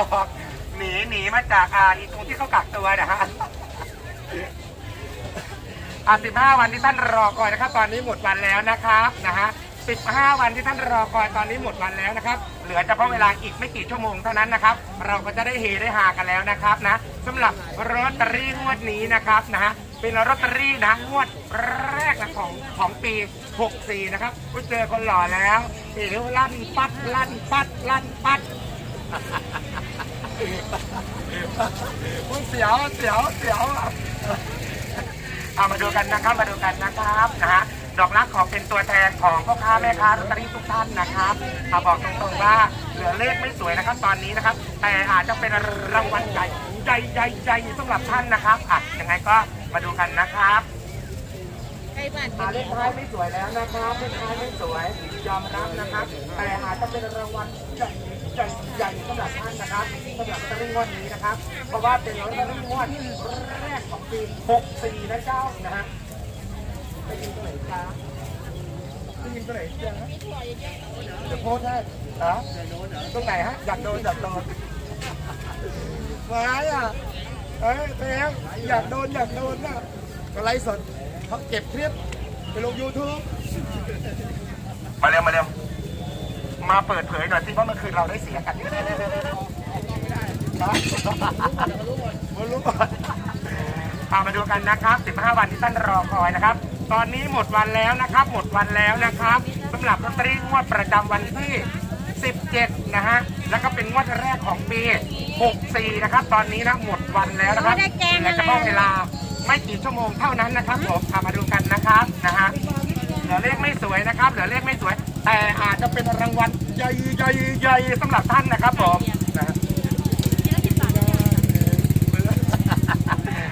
ออกหนีหนีมาจากอ่าอีตรงที่เขากักตัวนะฮะอ่า15วันที่ท่านรอคอยนะครับ ตอนนี้หมดวันแล้วนะครับนะฮะ15วันที่ท่านรอคอยตอนนี้หมดวันแล้วนะครับ เหลือเฉพาะเวลาอีกไม่กี่ชั่วโมงเท่านั้นนะครับ เราก็จะได้เฮได้หากันแล้วนะครับนะสำหรับลอตเตอรี่งวดนี้นะครับนะฮะเป็นลอตเตอรี่นะงวดแรกนะของของปี 64 นะครับก็เจอคนหล่อแล้วเห็นลั่นปัดลั่นปัดลั่นปัด อุ๊ยเสียวเสียวเสียวเอามาดูกันนะครับมาดูกันนะครับนะฮะดอกรักของเป็นตัวแทนของพ่อค้าแม่ค้าลอตเตอรี่ทุกท่านนะครับเอาบอกตรงๆว่าเหลือเลขไม่สวยนะครับตอนนี้นะครับ แต่อาจจะเป็นรางวัลใหญ่ใหญ่ใหญ่ใหญ่สำหรับท่านนะครับอะยังไงก็มาดูกันนะครับ ล้บ้านอ่าเลขท้ายไม่สวยแล้วนะครับเลขท้ายไม่สวย ยอมรับนะครับ แต่อาจจะเป็นรางวัลใหญ่ใหญ่ใหญ่สำหรับท่านนะครับสำหรับลอตเตอรี่งวดนี้นะครับ เพราะว่าเป็นลอตเตอรี่งวดแรกของปี64นะเจ้านะฮะได้ยินตัวไหนจ้าได้ยินตัวไหนจ้าเดี๋ยวโพสต์ให้เหรอตรงไหนฮะอยากโดนอยากโดนไม้อะเอ้ยเต้งอยากโดนอยากโดนน่ะก็ไลฟ์สด เขาเก็บคลิปไปลง YouTube มาเร็วมาเร็วมาเปิดเผยหน่อยสิว่าเมื่อคืนเราได้เสียกันมารู้หมดเอามาดูกันนะครับ 15 วันที่ท่านรอคอยนะครับ ตอนนี้หมดวันแล้วนะครับ หมดวันแล้วนะครับสำหรับลอตเตอรี่งวดประจำวันที่ 17 นะฮะ แล้วก็เป็นงวดแรกของปี 64 นะครับ ตอนนี้นะหมดวันแล้วนะครับเหลือเฉพาะเวลา ไม่กี่ชั่วโมงเท่านั้นนะครับผมเอามาดูกันนะครับนะฮะเหลือเลขไม่สวยนะครับเหลือเลขไม่สวย แต่อาจจะเป็นรางวัลใหญ่ใหญ่ใหญ่สำหรับท่านนะครับผมนะฮะ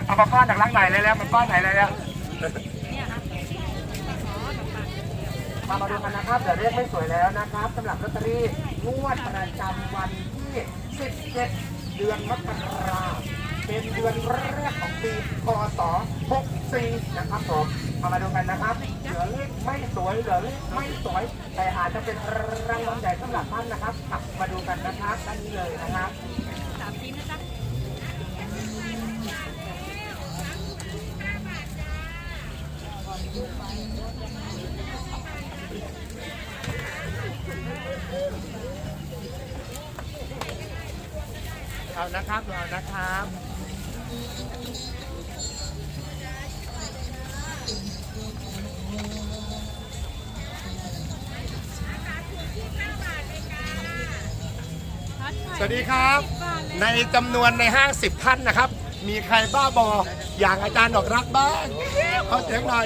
เอามาก้อนจากล่างไหนเลยแล้วมันก้อนไหนเลยแล้วมามาดูกันนะครับเหลือเลขไม่สวยแล้วนะครับสำหรับลอตเตอรี่งวดประจำวันที่ 17 เดือนมกราคม เป็นเดือนแรกของปีพศ64นะครับผมเอามาดูกันนะครับเหลือเลขไม่สวยเหลือเลขไม่สวย แต่อาจจะเป็นรางวัลใหญ่สำหรับท่านนะครับอะมาดูกันนะครับด้านนี้เลยนะครับสามชิ้นนะจ๊ะเอานะครับเอานะครับ สวัสดีครับ ในจำนวนในห้างสิบท่านนะครับ มีใครบ้าบออย่างอาจารย์ดอกรักบ้างเอาเสียงหน่อย